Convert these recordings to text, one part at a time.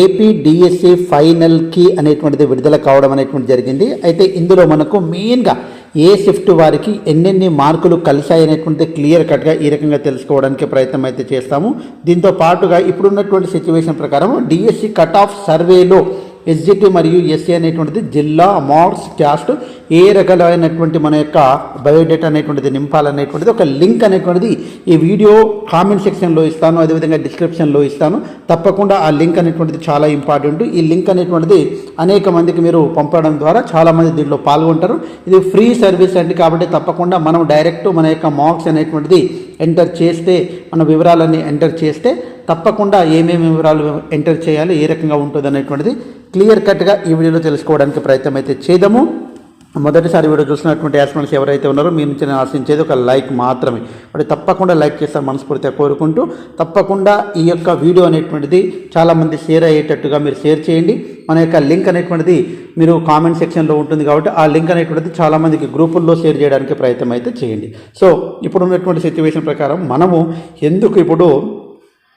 AP DSC ఫైనల్కి అనేటువంటిది విడుదల కావడం అనేటువంటి జరిగింది. అయితే ఇందులో మనకు మెయిన్గా ఏ షిఫ్ట్ వారికి ఎన్నెన్ని మార్కులు కలిశాయి అనేటువంటి క్లియర్ కట్గా ఈ రకంగా తెలుసుకోవడానికి ప్రయత్నం అయితే చేస్తాము. దీంతో పాటుగా ఇప్పుడున్నటువంటి సిచ్యువేషన్ ప్రకారం డిఎస్సి కట్ ఆఫ్ సర్వేలో ఎస్జిటి మరియు ఎస్సీ అనేటువంటిది జిల్లా మార్క్స్ క్యాస్ట్ ఏ రకాలైనటువంటి మన యొక్క బయోడేటా అనేటువంటిది నింపాలనేటువంటిది ఒక లింక్ అనేటువంటిది ఈ వీడియో కామెంట్ సెక్షన్లో ఇస్తాను అదేవిధంగా డిస్క్రిప్షన్లో ఇస్తాను. తప్పకుండా ఆ లింక్ అనేటువంటిది చాలా ఇంపార్టెంట్. ఈ లింక్ అనేటువంటిది అనేక మందికి మీరు పంపడం ద్వారా చాలామంది దీంట్లో పాల్గొంటారు. ఇది ఫ్రీ సర్వీస్ అండి కాబట్టి తప్పకుండా మనం డైరెక్ట్ మన యొక్క మార్క్స్ అనేటువంటిది ఎంటర్ చేస్తే మన వివరాలన్నీ ఎంటర్ చేస్తే తప్పకుండా ఏమేమి వివరాలు ఎంటర్ చేయాలి ఏ రకంగా ఉంటుంది అనేటువంటిది క్లియర్ కట్గా ఈ వీడియోలో తెలుసుకోవడానికి ప్రయత్నం అయితే చేద్దాము. మొదటిసారి వీడియో చూసినటువంటి యాస్మెంట్స్ ఎవరైతే ఉన్నారో మీ నుంచి నేను ఆశించేది ఒక లైక్ మాత్రమే. మరి తప్పకుండా లైక్ చేస్తారు మనస్ఫూర్తిగా కోరుకుంటూ తప్పకుండా ఈ యొక్క వీడియో అనేటువంటిది చాలామంది షేర్ అయ్యేటట్టుగా మీరు షేర్ చేయండి. మన యొక్క లింక్ అనేటువంటిది మీరు కామెంట్ సెక్షన్లో ఉంటుంది కాబట్టి ఆ లింక్ అనేటువంటిది చాలామందికి గ్రూపుల్లో షేర్ చేయడానికి ప్రయత్నం అయితే చేయండి. సో ఇప్పుడు ఉన్నటువంటి సిచ్యువేషన్ ప్రకారం మనము ఎందుకు ఇప్పుడు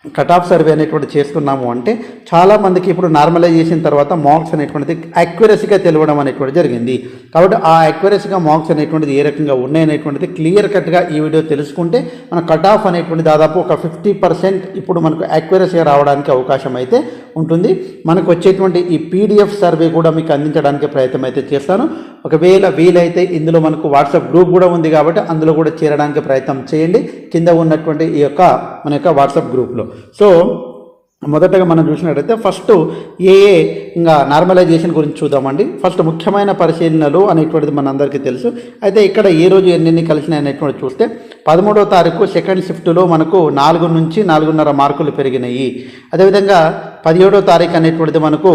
కట్ ఆఫ్ సర్వే అనేటువంటి చేస్తున్నాము అంటే చాలామందికి ఇప్పుడు నార్మలైజేషన్ తర్వాత మార్క్స్ అనేటువంటిది అక్యురసీగా తెలవడం అనేటువంటి జరిగింది. కాబట్టి ఆ అక్యురసీగా మార్క్స్ అనేటువంటిది ఏ రకంగా ఉన్నాయనేటువంటిది క్లియర్ కట్గా ఈ వీడియో తెలుసుకుంటే మన కట్ ఆఫ్ అనేటువంటి దాదాపు ఒక ఫిఫ్టీ పర్సెంట్ ఇప్పుడు మనకు అక్యురసీగా రావడానికి అవకాశం అయితే ఉంటుంది. మనకు వచ్చేటువంటి ఈ పీడిఎఫ్ సర్వే కూడా మీకు అందించడానికి ప్రయత్నం అయితే చేస్తాను. ఒకవేళ వీలైతే ఇందులో మనకు వాట్సాప్ గ్రూప్ కూడా ఉంది కాబట్టి అందులో కూడా చేరడానికి ప్రయత్నం చేయండి. కింద ఉన్నటువంటి ఈ యొక్క మన యొక్క వాట్సాప్ గ్రూప్లో. సో మొదటగా మనం చూసినట్టయితే ఫస్ట్ ఏ ఏ ఇంకా నార్మలైజేషన్ గురించి చూద్దామండి. ఫస్ట్ ముఖ్యమైన పరిశీలనలు అనేటువంటిది మనందరికీ తెలుసు. అయితే ఇక్కడ ఏ రోజు ఎన్నెన్ని కలిసినాయి అనేటువంటి చూస్తే పదమూడవ తారీఖు సెకండ్ షిఫ్ట్లో మనకు నాలుగు నుంచి నాలుగున్నర మార్కులు పెరిగినాయి. అదేవిధంగా పదిహేడో తారీఖు అనేటువంటిది మనకు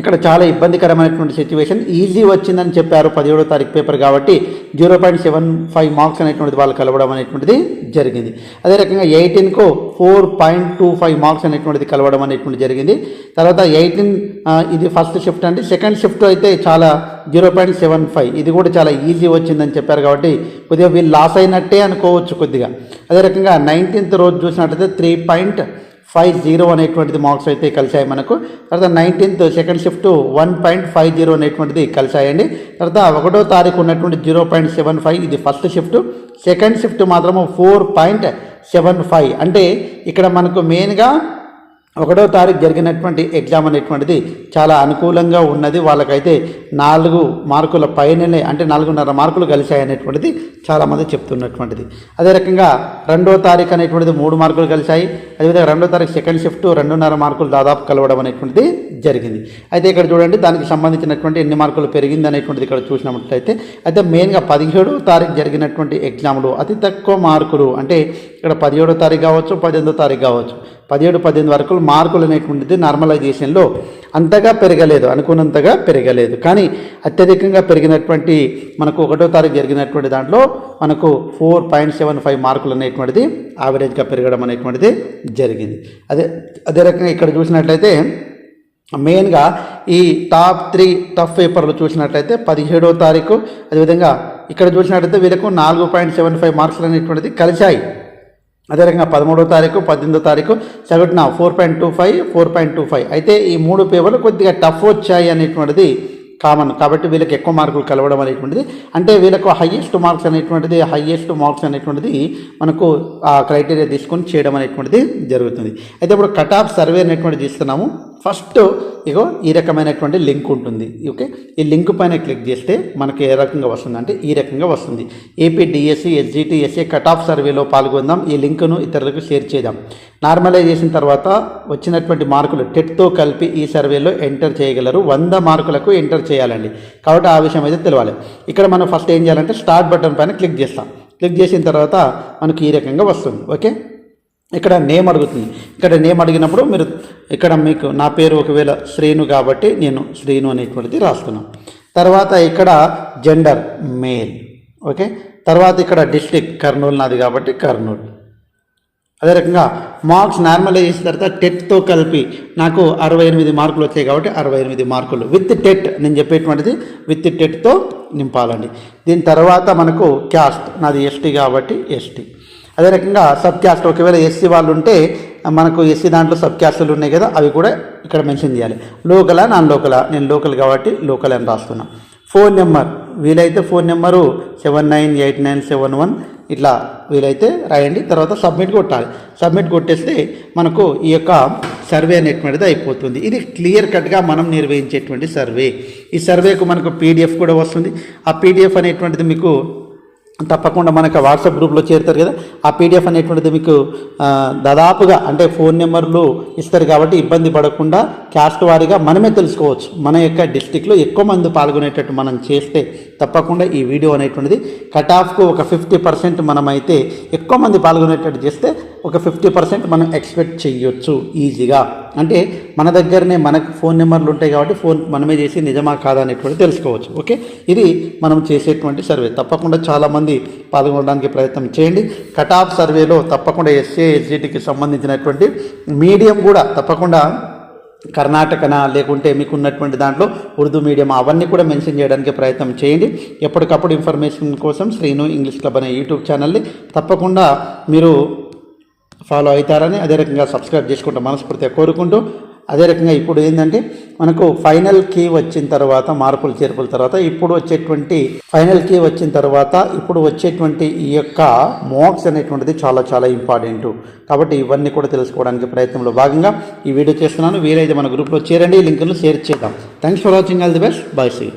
ఇక్కడ చాలా ఇబ్బందికరమైనటువంటి సిచ్యువేషన్ ఈజీ వచ్చిందని చెప్పారు పదిహేడో తారీఖు పేపర్ కాబట్టి zero point seven five marks అనేటువంటిది వాళ్ళు కలవడం అనేటువంటిది జరిగింది. అదే రకంగా ఎయిటీన్కు four point two five marks అనేటువంటిది కలవడం అనేటువంటి జరిగింది. తర్వాత ఎయిటీన్ ఇది ఫస్ట్ షిఫ్ట్ అండి. సెకండ్ షిఫ్ట్ అయితే చాలా జీరో పాయింట్ సెవెన్ ఫైవ్ ఇది కూడా చాలా ఈజీ వచ్చిందని చెప్పారు కాబట్టి కొద్దిగా వీళ్ళు లాస్ అయినట్టే అనుకోవచ్చు కొద్దిగా. అదే రకంగా నైన్టీన్త్ రోజు చూసినట్టయితే త్రీ పాయింట్ ఫైవ్ జీరో అనేటువంటిది మార్క్స్ అయితే కలిసాయి మనకు. తర్వాత nineteenth second shift one point five zero అనేటువంటిది కలిసాయండి తర్వాత ఒకటో తారీఖు ఉన్నటువంటి జీరో పాయింట్ సెవెన్ ఫైవ్ ఇది ఫస్ట్ షిఫ్ట్. సెకండ్ షిఫ్ట్ మాత్రము ఫోర్ పాయింట్ సెవెన్ ఫైవ్. అంటే ఇక్కడ మనకు మెయిన్గా ఒకటో తారీఖు జరిగినటువంటి ఎగ్జామ్ అనేటువంటిది చాలా అనుకూలంగా ఉన్నది. వాళ్ళకైతే నాలుగు మార్కుల పైననే అంటే నాలుగున్నర మార్కులు కలిశాయనేటువంటిది చాలామంది చెప్తున్నటువంటిది. అదే రకంగా రెండో తారీఖు అనేటువంటిది మూడు మార్కులు కలిశాయి. అదేవిధంగా రెండో తారీఖు సెకండ్ షిఫ్ట్ రెండున్నర మార్కులు దాదాపు కలవడం అనేటువంటిది జరిగింది. అయితే ఇక్కడ చూడండి దానికి సంబంధించినటువంటి ఎన్ని మార్కులు పెరిగింది అనేటువంటిది ఇక్కడ చూసినట్లయితే అయితే మెయిన్గా పదిహేడో తారీఖు జరిగినటువంటి ఎగ్జామ్లు అతి తక్కువ మార్కులు అంటే ఇక్కడ పదిహేడో తారీఖు కావచ్చు పద్దెనిమిదో తారీఖు కావచ్చు. పదిహేడు పద్దెనిమిది వరకు మార్కులు అనేటువంటిది నార్మలైజేషన్లో. అంతగా పెరగలేదు అనుకున్నంతగా పెరగలేదు. కానీ అత్యధికంగా పెరిగినటువంటి మనకు ఒకటో తారీఖు జరిగినటువంటి దాంట్లో మనకు ఫోర్ పాయింట్ సెవెన్ ఫైవ్ మార్కులు అనేటువంటిది యావరేజ్గా పెరగడం అనేటువంటిది జరిగింది. అదే అదే రకంగా ఇక్కడ చూసినట్లయితే మెయిన్గా ఈ టాప్ త్రీ టఫ్ పేపర్లు చూసినట్లయితే పదిహేడో తారీఖు అదేవిధంగా ఇక్కడ చూసినట్లయితే వీళ్ళకు నాలుగు పాయింట్ సెవెన్ ఫైవ్ మార్క్స్ అనేటువంటిది కలిశాయి. అదే పదమూడో తారీఖు పద్దెనిమిదో తారీఖు సగటున four point two five four point two five అయితే ఈ మూడు పేపర్లు కొద్దిగా టఫ్ వచ్చాయి అనేటువంటిది కామన్. కాబట్టి వీళ్ళకి ఎక్కువ మార్కులు కలవడం అనేటువంటిది. అంటే వీళ్ళకు హయ్యెస్ట్ మార్క్స్ అనేటువంటిది హయ్యెస్ట్ మార్క్స్ అనేటువంటిది మనకు ఆ క్రైటీరియా తీసుకొని చేయడం అనేటువంటిది జరుగుతుంది. అయితే ఇప్పుడు కట్ ఆఫ్ సర్వే అనేటువంటిది తీస్తున్నాము ఫస్ట్ ఇగో ఈ రకమైనటువంటి లింక్ ఉంటుంది. ఓకే? ఈ లింక్ పైన క్లిక్ చేస్తే మనకి ఏ రకంగా వస్తుంది అంటే ఈ రకంగా వస్తుంది. AP DSC SGT SA cut off సర్వేలో పాల్గొందాం. ఈ లింక్ను ఇతరులకు షేర్ చేద్దాం. నార్మలైజేషన్ తర్వాత వచ్చినటువంటి మార్కులు టెట్తో కలిపి ఈ సర్వేలో ఎంటర్ చేయగలరు. వంద మార్కులకు ఎంటర్ చేయాలండి. కాబట్టి ఆ విషయం అయితే తెలియాలి ఇక్కడ మనం ఫస్ట్ ఏం చేయాలంటే స్టార్ట్ బటన్ పైన క్లిక్ చేస్తాం. క్లిక్ చేసిన తర్వాత మనకి ఈ రకంగా వస్తుంది. ఓకే? ఇక్కడ నేమ్ అడుగుతుంది. ఇక్కడ నేమ్ అడిగినప్పుడు మీరు ఇక్కడ మీకు నా పేరు ఒకవేళ శ్రీను కాబట్టి నేను శ్రీను అనేటువంటిది రాస్తున్నాను తర్వాత ఇక్కడ జెండర్ మేల్ ఓకే తర్వాత ఇక్కడ డిస్ట్రిక్ట్ కర్నూలు నాది కాబట్టి కర్నూలు. అదే రకంగా మార్క్స్ నార్మలైజ్ చేసిన తర్వాత టెట్తో కలిపి నాకు అరవై ఎనిమిది మార్కులు వచ్చాయి కాబట్టి అరవై ఎనిమిది మార్కులు విత్ టెట్ నేను చెప్పేటువంటిది విత్ టెట్తో నింపాలండి. దీని తర్వాత మనకు క్యాస్ట్ నాది ఎస్టీ కాబట్టి ఎస్టీ అదే రకంగా సబ్ క్యాస్ట్ ఒకవేళ ఎస్సీ వాళ్ళు ఉంటే మనకు ఎస్సీ దాంట్లో సబ్ క్యాస్టులు ఉన్నాయి కదా అవి కూడా ఇక్కడ మెన్షన్ చేయాలి. లోకలా నాన్ లోకలా? నేను లోకల్ కాబట్టి లోకల్ అని రాస్తున్నా. Phone number. వీలైతే phone number seven nine eight nine seven one ఇట్లా వీలైతే రాయండి. తర్వాత సబ్మిట్ కొట్టాలి. సబ్మిట్ కొట్టేస్తే మనకు ఈ యొక్క సర్వే అనేటువంటిది అయిపోతుంది. ఇది క్లియర్ కట్గా మనం నిర్వహించేటువంటి సర్వే. ఈ సర్వేకు మనకు పీడిఎఫ్ కూడా వస్తుంది. ఆ పీడిఎఫ్ అనేటువంటిది మీకు తప్పకుండా మనకు వాట్సాప్ గ్రూప్లో చేరుతారు కదా. ఆ పీడిఎఫ్ అనేటువంటిది మీకు దాదాపుగా అంటే ఫోన్ నెంబర్లు ఇస్తారు కాబట్టి ఇబ్బంది పడకుండా క్యాస్ట్ వారీగా మనమే తెలుసుకోవచ్చు. మన యొక్క డిస్టిక్లో ఎక్కువ మంది పాల్గొనేటట్టు మనం చేస్తే తప్పకుండా ఈ వీడియో అనేటువంటిది కట్ ఆఫ్కు ఒక ఫిఫ్టీ పర్సెంట్ మనమైతే ఎక్కువ మంది పాల్గొనేటట్టు చేస్తే ఒక ఫిఫ్టీ పర్సెంట్ మనం ఎక్స్పెక్ట్ చేయొచ్చు ఈజీగా. అంటే మన దగ్గరనే మనకు ఫోన్ నెంబర్లు ఉంటాయి కాబట్టి ఫోన్ మనమే చేసి నిజమా కాదా అనేటువంటి తెలుసుకోవచ్చు ఓకే? ఇది మనం చేసేటువంటి సర్వే. తప్పకుండా చాలామంది పాల్గొనడానికి ప్రయత్నం చేయండి. కట్ ఆఫ్ సర్వేలో తప్పకుండా ఎస్సీ ఎస్జిటికి సంబంధించినటువంటి మీడియం కూడా తప్పకుండా కర్ణాటకన లేకుంటే మీకు ఉన్నటువంటి దాంట్లో ఉర్దూ మీడియం అవన్నీ కూడా మెన్షన్ చేయడానికి ప్రయత్నం చేయండి. ఎప్పటికప్పుడు ఇన్ఫర్మేషన్ కోసం శ్రీను ఇంగ్లీష్ క్లబ్ అనే యూట్యూబ్ ఛానల్ని తప్పకుండా మీరు ఫాలో అవుతారని అదే రకంగా సబ్స్క్రైబ్ చేసుకుంటూ మనస్ఫూర్తిగా కోరుకుంటూ అదే రకంగా ఇప్పుడు ఏంటంటే మనకు ఫైనల్ కీ వచ్చిన తర్వాత మార్పులు చేర్పుల తర్వాత ఇప్పుడు వచ్చేటువంటి ఫైనల్ కీ వచ్చిన తర్వాత ఇప్పుడు వచ్చేటువంటి ఈ యొక్క మోక్స్ అనేటువంటిది చాలా చాలా ఇంపార్టెంట్. కాబట్టి ఇవన్నీ కూడా తెలుసుకోవడానికి ప్రయత్నంలో భాగంగా ఈ వీడియో చేస్తున్నాను. వీలైతే మన గ్రూప్లో చేరండి. లింకులు షేర్ చేద్దాం. Thanks for watching all the best bye see